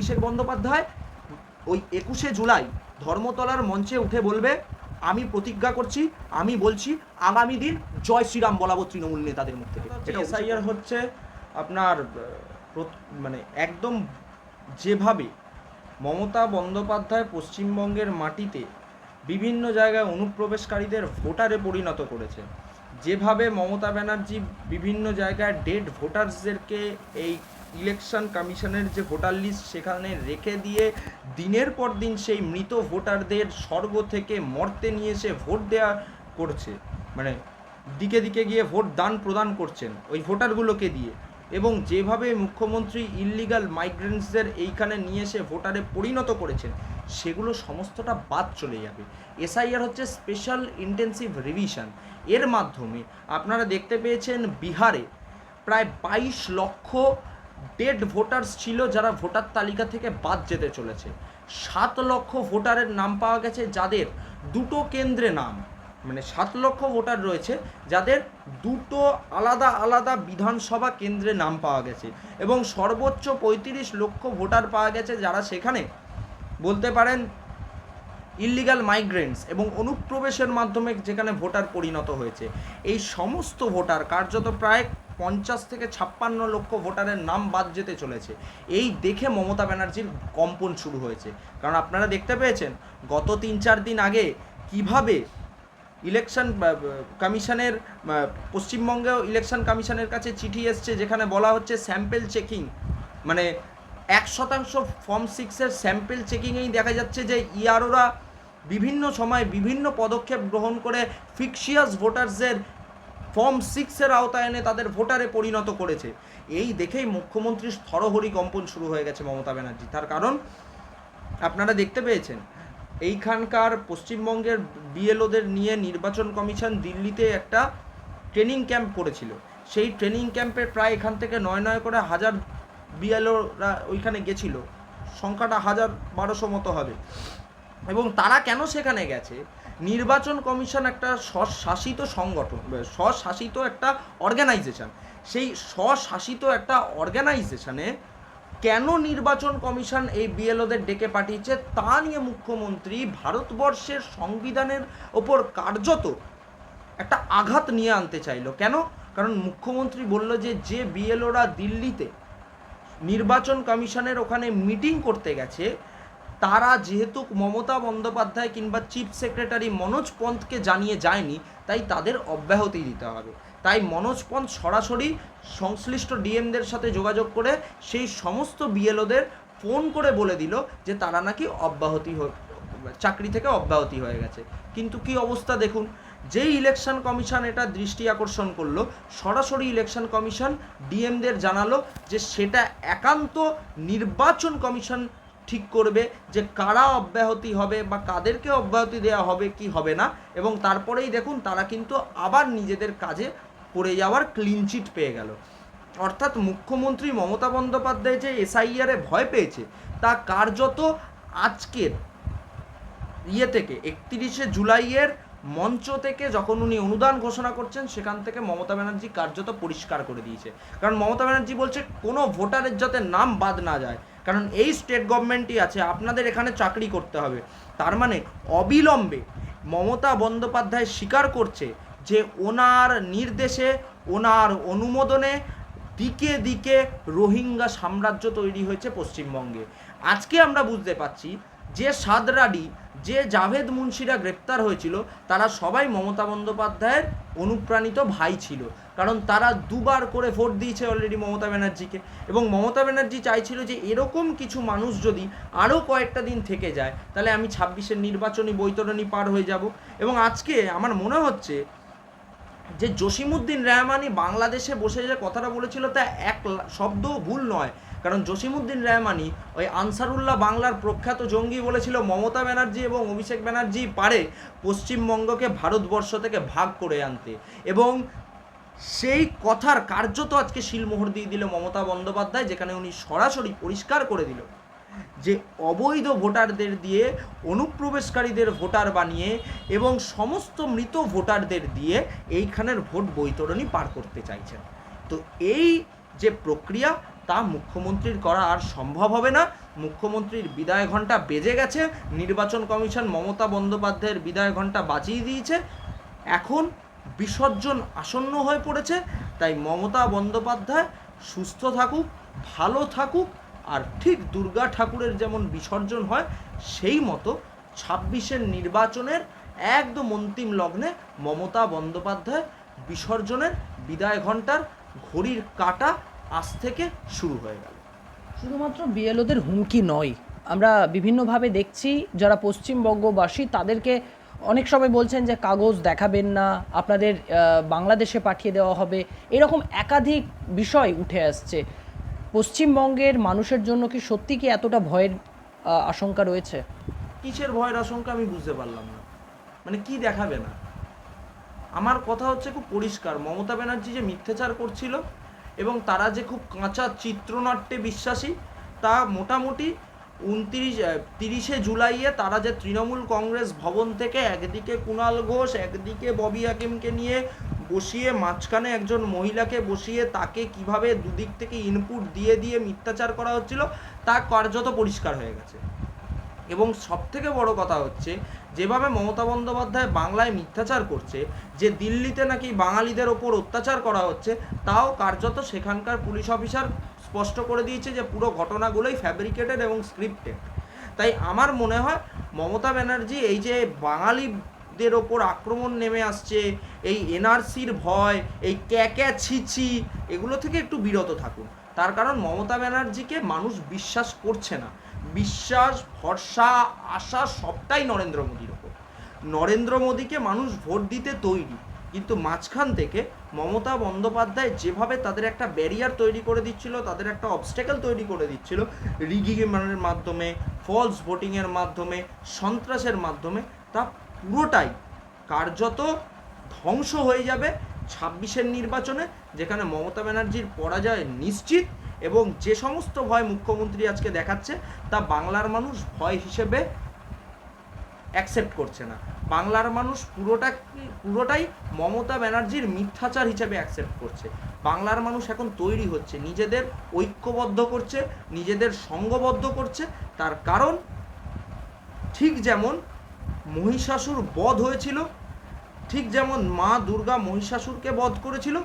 অভিষেক বন্দ্যোপাধ্যায় ওই একুশে জুলাই ধর্মতলার মঞ্চে উঠে বলবে আমি প্রতিজ্ঞা করছি আমি বলছি আগামী দিন জয় শ্রীরাম বলাবো তৃণমূল নেতাদের মুখ থেকে। এটা এসআইআর হচ্ছে আপনার মানে একদম যেভাবে মমতা বন্দ্যোপাধ্যায় পশ্চিমবঙ্গের মাটিতে বিভিন্ন জায়গায় অনুপ্রবেশকারীদের ভোটারে পরিণত করেছে যেভাবে মমতা ব্যানার্জি বিভিন্ন জায়গায় ডেড ভোটার্সদেরকে এই ইলেকশন কমিশনের যে ভোটার লিস্ট সেখানে রেখে দিয়ে দিনের পর দিন সেই মৃত ভোটারদের স্বর্গ থেকে মর্তে নিয়ে এসে ভোট দেওয়া করছে। মানে দিকে দিকে গিয়ে ভোট দান প্রদান করছেন ওই ভোটারগুলোকে দিয়ে। এবং যেভাবে মুখ্যমন্ত্রী ইললিগাল মাইগ্রেন্টসদের এইখানে নিয়ে এসে ভোটারে পরিণত করেছেন, সেগুলো সমস্তটা বাদ চলে যাবে। এসআইআর হচ্ছে স্পেশাল ইন্টেন্সিভ রিভিশন এর মাধ্যমে আপনারা দেখতে পেয়েছেন বিহারে প্রায় বাইশ লক্ষ ডেড ভোটার্স ছিল যারা ভোটার তালিকা থেকে বাদ যেতে চলেছে। সাত লক্ষ ভোটারের নাম পাওয়া গেছে যাদের দুটো কেন্দ্রে নাম। মানে সাত লক্ষ ভোটার রয়েছে যাদের দুটো আলাদা আলাদা বিধানসভা কেন্দ্রে নাম পাওয়া গেছে এবং সর্বোচ্চ পঁয়ত্রিশ লক্ষ ভোটার পাওয়া গেছে যারা সেখানে বলতে পারেন ইল্লিগাল মাইগ্রেন্টস এবং অনুপ্রবেশের মাধ্যমে যেখানে ভোটার পরিণত হয়েছে। এই সমস্ত ভোটার কার্যত প্রায় পঞ্চাশ থেকে ছাপ্পান্ন লক্ষ ভোটারের নাম বাদ যেতে চলেছে। এই দেখে মমতা ব্যানার্জির কম্পন শুরু হয়েছে। কারণ আপনারা দেখতে পেয়েছেন, গত তিন চার দিন আগে কীভাবে ইলেকশন কমিশনের পশ্চিমবঙ্গেও ইলেকশন কমিশনের কাছে চিঠি এসছে যেখানে বলা হচ্ছে স্যাম্পেল চেকিং। মানে এক শতাংশ ফর্ম সিক্সের স্যাম্পেল চেকিংয়েই দেখা যাচ্ছে যে ইয়ারোরা বিভিন্ন সময় বিভিন্ন পদক্ষেপ গ্রহণ করে ফিক্সিয়াস ভোটার্সদের ফর্ম সিক্সের আওতায় এনে তাদের ভোটারে পরিণত করেছে। এই দেখেই মুখ্যমন্ত্রীর স্থরহরি কম্পন শুরু হয়ে গেছে মমতা ব্যানার্জি। তার কারণ, আপনারা দেখতে পেয়েছেন, এইখানকার পশ্চিমবঙ্গের বিএলওদের নিয়ে নির্বাচন কমিশন দিল্লিতে একটা ট্রেনিং ক্যাম্প করেছিল। সেই ট্রেনিং ক্যাম্পে প্রায় এখান থেকে নয় নয় করে হাজার বিএলওরা ওইখানে গেছিল। সংখ্যাটা হাজার বারোশো মতো হবে। এবং তারা কেন সেখানে গেছে? নির্বাচন কমিশন একটা স্বশাসিত সংগঠন স্বশাসিত একটা অর্গানাইজেশন সেই স্বশাসিত একটা অর্গানাইজেশনে কেন নির্বাচন কমিশন এই বিএলওদের ডেকে পাঠিয়েছে? তা নিয়ে মুখ্যমন্ত্রী ভারতবর্ষের সংবিধানের ওপর কার্যত একটা আঘাত নিয়ে আনতে চাইলো। কেন? কারণ মুখ্যমন্ত্রী বলল যে যে বিএলওরা দিল্লিতে নির্বাচন কমিশনের ওখানে মিটিং করতে গেছে তারা যেহেতু মমতা বন্দ্যোপাধ্যায় কিংবা চিফ সেক্রেটারি মনোজ পন্থকে জানিয়ে যায়নি, তাই তাদের অব্যাহতি দিতে হবে। তাই মনোজ পন্থ সরাসরি সংশ্লিষ্ট ডিএমদের সাথে যোগাযোগ করে সেই সমস্ত বিএলওদের ফোন করে বলে দিল যে তারা নাকি অব্যাহতি চাকরি থেকে অব্যাহতি হয়ে গেছে। কিন্তু কি অবস্থা দেখুন, যেই ইলেকশন কমিশন এটা দৃষ্টি আকর্ষণ করল, সরাসরি ইলেকশন কমিশন ডিএমদের জানালো যে সেটা একান্ত নির্বাচন কমিশন ঠিক করবে যে কারা অব্যাহতি হবে বা কাদেরকে অব্যাহতি দেওয়া হবে, কি হবে না। এবং তারপরেই দেখুন, তারা কিন্তু আবার নিজেদের কাজে পড়ে যাওয়ার ক্লিনচিট পেয়ে গেল। অর্থাৎ মুখ্যমন্ত্রী মমতা বন্দ্যোপাধ্যায় যে এসআইআরে ভয় পেয়েছে, তা কার্যত আজকের ইয়ে থেকে, একত্রিশে জুলাইয়ের মঞ্চ থেকে যখন উনি অনুদান ঘোষণা করছেন, সেখান থেকে মমতা ব্যানার্জি কার্যত পরিষ্কার করে দিয়েছে। কারণ মমতা ব্যানার্জি বলছে, কোনো ভোটারের যাতে নাম বাদ না যায় কারণ এই স্টেট গভর্নমেন্টই আছে, আপনাদের এখানে চাকরি করতে হবে। তার মানে অবিলম্বে মমতা বন্দ্যোপাধ্যায় স্বীকার করছে যে ওনার নির্দেশে, ওনার অনুমোদনে দিকে দিকে রোহিঙ্গা সাম্রাজ্য তৈরি হয়েছে পশ্চিমবঙ্গে। আজকে আমরা বুঝতে পারছি যে সাদরাডি যে জাভেদ মুন্সিরা গ্রেপ্তার হয়েছিল, তারা সবাই মমতা বন্দ্যোপাধ্যায়ের অনুপ্রাণিত ভাই ছিল। কারণ তারা দুবার করে ভোট দিয়েছে অলরেডি মমতা ব্যানার্জিকে। এবং মমতা ব্যানার্জি চাইছিল যে এরকম কিছু মানুষ যদি আরও কয়েকটা দিন থেকে যায়, তাহলে আমি ছাব্বিশের নির্বাচনী বৈতরণী পার হয়ে যাব। এবং আজকে আমার মনে হচ্ছে যে জসিমুদ্দিন রহমানি বাংলাদেশে বসে যে কথাটা বলেছিল তা এক শব্দও ভুল নয়। কারণ জসিমুদ্দিন রহমানি ওই আনসারুল্লাহ বাংলার প্রখ্যাত জঙ্গি বলেছিল, মমতা ব্যানার্জি এবং অভিষেক ব্যানার্জি পারে পশ্চিমবঙ্গকে ভারতবর্ষ থেকে ভাগ করে আনতে। এবং সেই কথার কার্যত আজকে শিলমোহর দিয়ে দিল মমতা বন্দ্যোপাধ্যায়, যেখানে উনি সরাসরি পরিষ্কার করে দিল যে অবৈধ ভোটারদের দিয়ে, অনুপ্রবেশকারীদের ভোটার বানিয়ে এবং সমস্ত মৃত ভোটারদের দিয়ে এইখানের ভোট বৈতরণী পার করতে চাইছেন। তো এই যে প্রক্রিয়া তা মুখ্যমন্ত্রীর করা আর সম্ভব হবে না। মুখ্যমন্ত্রীর বিদায় ঘণ্টা বেজে গেছে, নির্বাচন কমিশন মমতা বন্দ্যোপাধ্যায়ের বিদায় ঘণ্টা বাজিয়ে দিয়েছে। এখন বিসর্জন আসন্ন হয়ে পড়েছে, তাই মমতা বন্দ্যোপাধ্যায় সুস্থ থাকুক, ভালো থাকুক, আর ঠিক দুর্গা ঠাকুরের যেমন বিসর্জন হয়, সেই মতো ছাব্বিশের নির্বাচনের একদম অন্তিম লগ্নে মমতা বন্দ্যোপাধ্যায় বিসর্জনের বিদায় ঘণ্টার ঘড়ির কাটা আজ থেকে শুরু হয়ে গেল। শুধুমাত্র বিএলওদের হুমকি নয় আমরা বিভিন্নভাবে দেখছি যারা পশ্চিমবঙ্গবাসী তাদেরকে অনেক সময় বলছেন যে কাগজ দেখাবেন না আপনাদের বাংলাদেশে পাঠিয়ে দেওয়া হবে। এরকম একাধিক বিষয় উঠে আসছে। পশ্চিমবঙ্গের মানুষের জন্য কি সত্যি কি এতটা ভয়ের আশঙ্কা রয়েছে? কিসের ভয়ের আশঙ্কা আমি বুঝতে পারলাম না। মানে কি দেখাবে না? আমার কথা হচ্ছে খুব পরিষ্কার। মমতা ব্যানার্জি যে মিথ্যাচার করছিল এবং তারা যে খুব কাঁচা চিত্রনাট্যে বিশ্বাসী, তা মোটামুটি উনত্রিশ তিরিশে জুলাইয়ে তারা যে তৃণমূল কংগ্রেস ভবন থেকে একদিকে কুণাল ঘোষ, একদিকে ববি হাকিমকে নিয়ে বসিয়ে মাঝখানে একজন মহিলাকে বসিয়ে তাকে কীভাবে দুদিক থেকে ইনপুট দিয়ে দিয়ে মিথ্যাচার করা হচ্ছিল, তা কার্যত পরিষ্কার হয়ে গেছে। এবং সব থেকে বড় কথা হচ্ছে, যেভাবে মমতা বন্দ্যোপাধ্যায় বাংলায় মিথ্যাচার করছে, যে দিল্লিতে নাকি বাঙালিদের ওপর অত্যাচার করা হচ্ছে, তাও কার্যত সেখানকার পুলিশ অফিসার স্পষ্ট করে দিয়েছে যে পুরো ঘটনাগুলোই ফ্যাব্রিকেটেড এবং স্ক্রিপ্টেড তাই আমার মনে হয় মমতা ব্যানার্জি এই যে বাঙালিদের ওপর আক্রমণ নেমে আসছে, এই এনআরসির ভয়, এই ক্যাক্যা ছিছি এগুলো থেকে একটু বিরত থাকুন। তার কারণ মমতা ব্যানার্জিকে মানুষ বিশ্বাস করছে না। বিশ্বাস, ভরসা, আশা সবটাই নরেন্দ্র মোদীর ওপর। নরেন্দ্র মোদীকে মানুষ ভোট দিতে তৈরি, কিন্তু মাঝখান থেকে মমতা বন্দ্যোপাধ্যায় যেভাবে তাদের একটা ব্যারিয়ার তৈরি করে দিচ্ছিল, তাদের একটা অবস্টেকেল তৈরি করে দিচ্ছিল রিগিংয়ের মাধ্যমে ফলস ভোটিংয়ের মাধ্যমে, সন্ত্রাসের মাধ্যমে, তা পুরোটাই কার্যত ধ্বংস হয়ে যাবে ছাব্বিশের নির্বাচনে, যেখানে মমতা ব্যানার্জির পরাজয় নিশ্চিত এবং যে সমস্ত ভয় মুখ্যমন্ত্রী আজকে দেখাচ্ছে, তা বাংলার মানুষ ভয় হিসেবে অ্যাকসেপ্ট করছে না। বাংলার মানুষ পুরোটা পুরোটাই মমতা ব্যানার্জির মিথ্যাচার হিসেবে অ্যাকসেপ্ট করছে। বাংলার মানুষ এখন তৈরি হচ্ছে, নিজেদের ঐক্যবদ্ধ করছে, নিজেদের সঙ্গবদ্ধ করছে। তার কারণ ঠিক যেমন মহিষাসুর বধ হয়েছিল, ঠিক যেমন মা দুর্গা মহিষাসুরকে বধ করেছিল,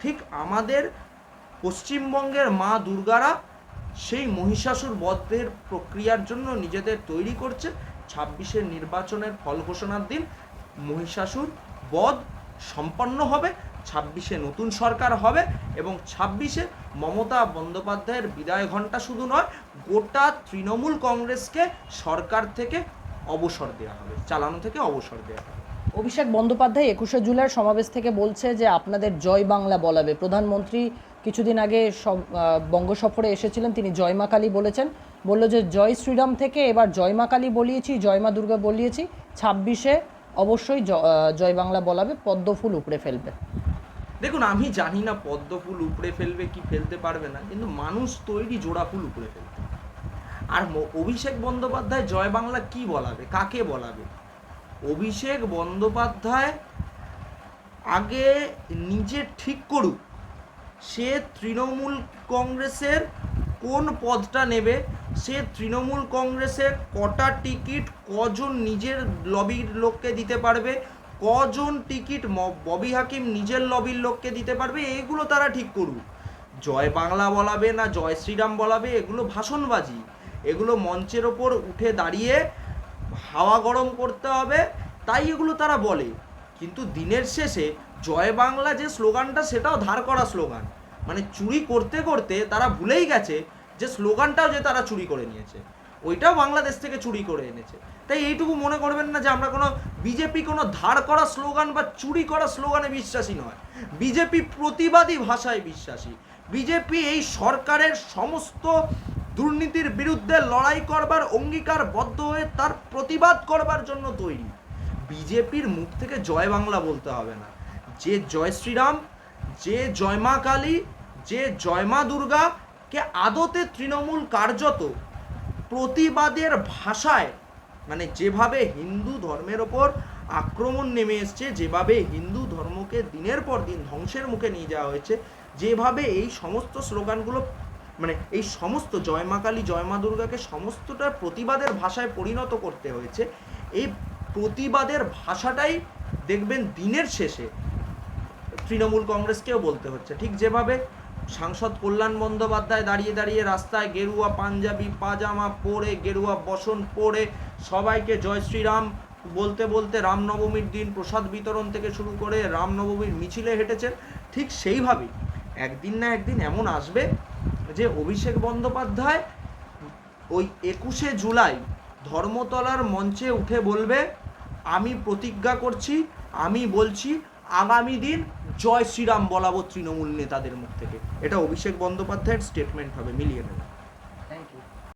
ঠিক আমাদের পশ্চিমবঙ্গের মা দুর্গারা সেই মহিষাসুর বধের প্রক্রিয়ার জন্য নিজেদের তৈরি করছে। ছাব্বিশের নির্বাচনের ফল ঘোষণার দিন মহিষাসুর বধ সম্পন্ন হবে, ছাব্বিশে নতুন সরকার হবে এবং ছাব্বিশে মমতা বন্দ্যোপাধ্যায়ের বিদায় ঘণ্টা শুধু নয়, গোটা তৃণমূল কংগ্রেসকে সরকার থেকে অবসর দেওয়া হবে, চালানো থেকে অবসর দেওয়া হবে। অভিষেক বন্দ্যোপাধ্যায় একুশে জুলাইয়ের সমাবেশ থেকে বলছে যে আপনাদের জয় বাংলা বলাবে। প্রধানমন্ত্রী কিছুদিন আগে বঙ্গ সফরে এসেছিলেন, তিনি জয় মা কালী বলেছেন। বলল যে, জয় শ্রীরাম থেকে এবার জয় মা কালী বলিয়েছি, জয় মা দুর্গা বলিয়েছি, ছাব্বিশে অবশ্যই জয় বাংলা বলাবে, পদ্ম ফুল উপড়ে ফেলবে। দেখুন, আমি জানি না পদ্ম ফুল উপড়ে ফেলবে কি ফেলতে পারবে না, কিন্তু মানুষ তৈরি জোড়া ফুল উপড়ে ফেলবে। আর অভিষেক বন্দ্যোপাধ্যায় জয় বাংলা কি বলাবে, কাকে বলাবে? অভিষেক বন্দ্যোপাধ্যায় আগে নিজে ঠিক করুক সে তৃণমূল কংগ্রেসের কোন পদটা নেবে? সে তৃণমূল কংগ্রেসের কটা টিকিট কজন নিজের লবির লোককে দিতে পারবে? কজন টিকিট ববি হাকিম নিজের লবির লোককে দিতে পারবে? এগুলো তারা ঠিক করুক। জয় বাংলা বলাবে না জয় শ্রীরাম বলাবে? এগুলো ভাষণবাজি। এগুলো মঞ্চের ওপর উঠে দাঁড়িয়ে হাওয়া গরম করতে হবে। তাই এগুলো তারা বলে। কিন্তু দিনের শেষে জয় বাংলা যে স্লোগানটা সেটাও ধার করা স্লোগান। মানে চুরি করতে করতে তারা ভুলেই গেছে যে স্লোগানটাও যে তারা চুরি করে নিয়েছে। ওইটাও বাংলাদেশ থেকে চুরি করে এনেছে। তাই এইটুকু মনে করবেন না যে আমরা কোনো বিজেপি কোনো ধার করা স্লোগান বা চুরি করা স্লোগানে বিশ্বাসী নয়। বিজেপি প্রতিবাদী ভাষায় বিশ্বাসী। বিজেপি এই সরকারের সমস্ত দুর্নীতির বিরুদ্ধে লড়াই করবার অঙ্গীকারবদ্ধ হয়ে তার প্রতিবাদ করবার জন্য তৈরি। বিজেপির মুখ থেকে জয় বাংলা বলতে হবে না। যে জয় শ্রীরাম, যে জয় মা কালী, যে জয় মা দুর্গা, কে আদতে তৃণমূল কার্যত প্রতিবাদের ভাষায় মানে যেভাবে হিন্দু ধর্মের ওপর আক্রমণ নেমে এসছে, যেভাবে হিন্দু ধর্মকে দিনের পর দিন ধ্বংসের মুখে নিয়ে যাওয়া হয়েছে, যেভাবে এই সমস্ত স্লোগানগুলো মানে এই সমস্ত জয় মা কালী, জয় মা দুর্গাকে সমস্তটা প্রতিবাদের ভাষায় পরিণত করতে হয়েছে, এই প্রতিবাদের ভাষাটাই দেখবেন দিনের শেষে তৃণমূল কংগ্রেসকেও বলতে হচ্ছে। ঠিক যেভাবে সাংসদ কল্যাণ বন্দ্যোপাধ্যায় দাঁড়িয়ে দাঁড়িয়ে রাস্তায় গেরুয়া পাঞ্জাবি, পাজামা পরে, গেরুয়া বসন পরে সবাইকে জয় শ্রীরাম বলতে বলতে রামনবমীর দিন, প্রসাদ বিতরণ থেকে শুরু করে রামনবমীর মিছিলে হেঁটেছেন, ঠিক সেইভাবেই একদিন না একদিন এমন আসবে যে অভিষেক বন্দ্যোপাধ্যায় ওই একুশে জুলাই ধর্মতলার মঞ্চে উঠে বলবে আমি প্রতিজ্ঞা করছি, আমি বলছি, আগামী দিন জয় শ্রীরাম বলাবো তৃণমূল নেতাদের মুখ থেকে। এটা অভিষেক বন্দ্যোপাধ্যায়ের স্টেটমেন্ট হবে, মিলিয়ে নেবে।